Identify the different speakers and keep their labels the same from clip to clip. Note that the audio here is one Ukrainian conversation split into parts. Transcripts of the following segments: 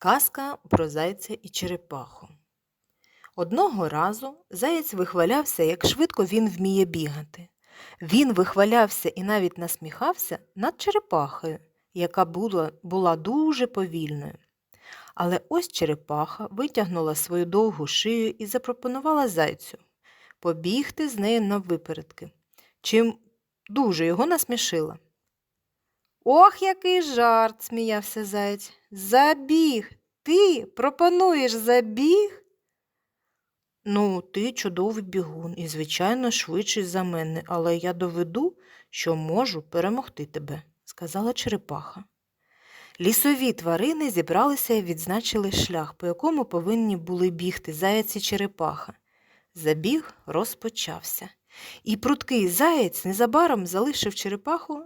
Speaker 1: Казка про зайця і черепаху. Одного разу заєць вихвалявся, як швидко він вміє бігати. Він вихвалявся і навіть насміхався над черепахою, яка була, була дуже повільною. Але ось черепаха витягнула свою довгу шию і запропонувала зайцю побігти з нею наввипередки, чим дуже його насмішила. Ох, який жарт, сміявся заєць. Забіг. Ти пропонуєш забіг? Ну, ти чудовий бігун і, звичайно, швидший за мене, але я доведу, що можу перемогти тебе, сказала черепаха. Лісові тварини зібралися і відзначили шлях, по якому повинні були бігти заяць і черепаха. Забіг розпочався. І пруткий заєць незабаром залишив черепаху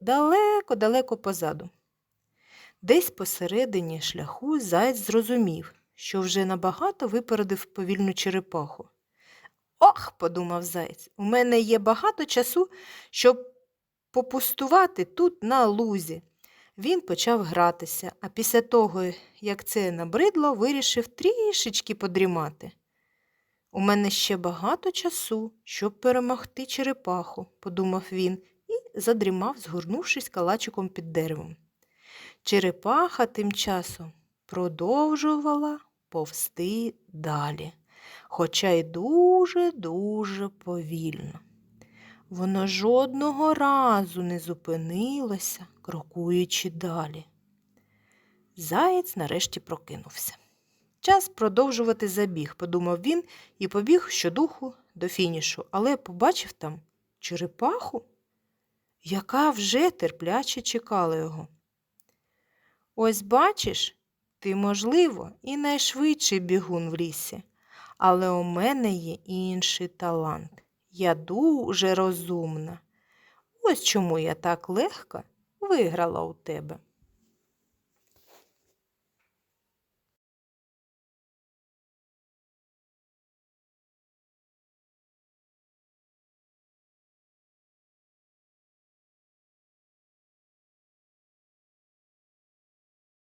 Speaker 1: далеко-далеко позаду. Десь посередині шляху заєць зрозумів, що вже набагато випередив повільну черепаху. Ох, подумав заєць, у мене є багато часу, щоб попустувати тут на лузі. Він почав гратися, а після того, як це набридло, вирішив трішечки подрімати. У мене ще багато часу, щоб перемогти черепаху, подумав він і задрімав, згорнувшись калачиком під деревом. Черепаха тим часом продовжувала повсти далі, хоча й дуже-дуже повільно. Воно жодного разу не зупинилося, крокуючи далі. Заєць нарешті прокинувся. Час продовжувати забіг, подумав він і побіг щодуху до фінішу, але побачив там черепаху, яка вже терпляче чекала його. Ось бачиш, ти, можливо, і найшвидший бігун в лісі, але у мене є інший талант. Я дуже розумна. Ось чому я так легко виграла у тебе.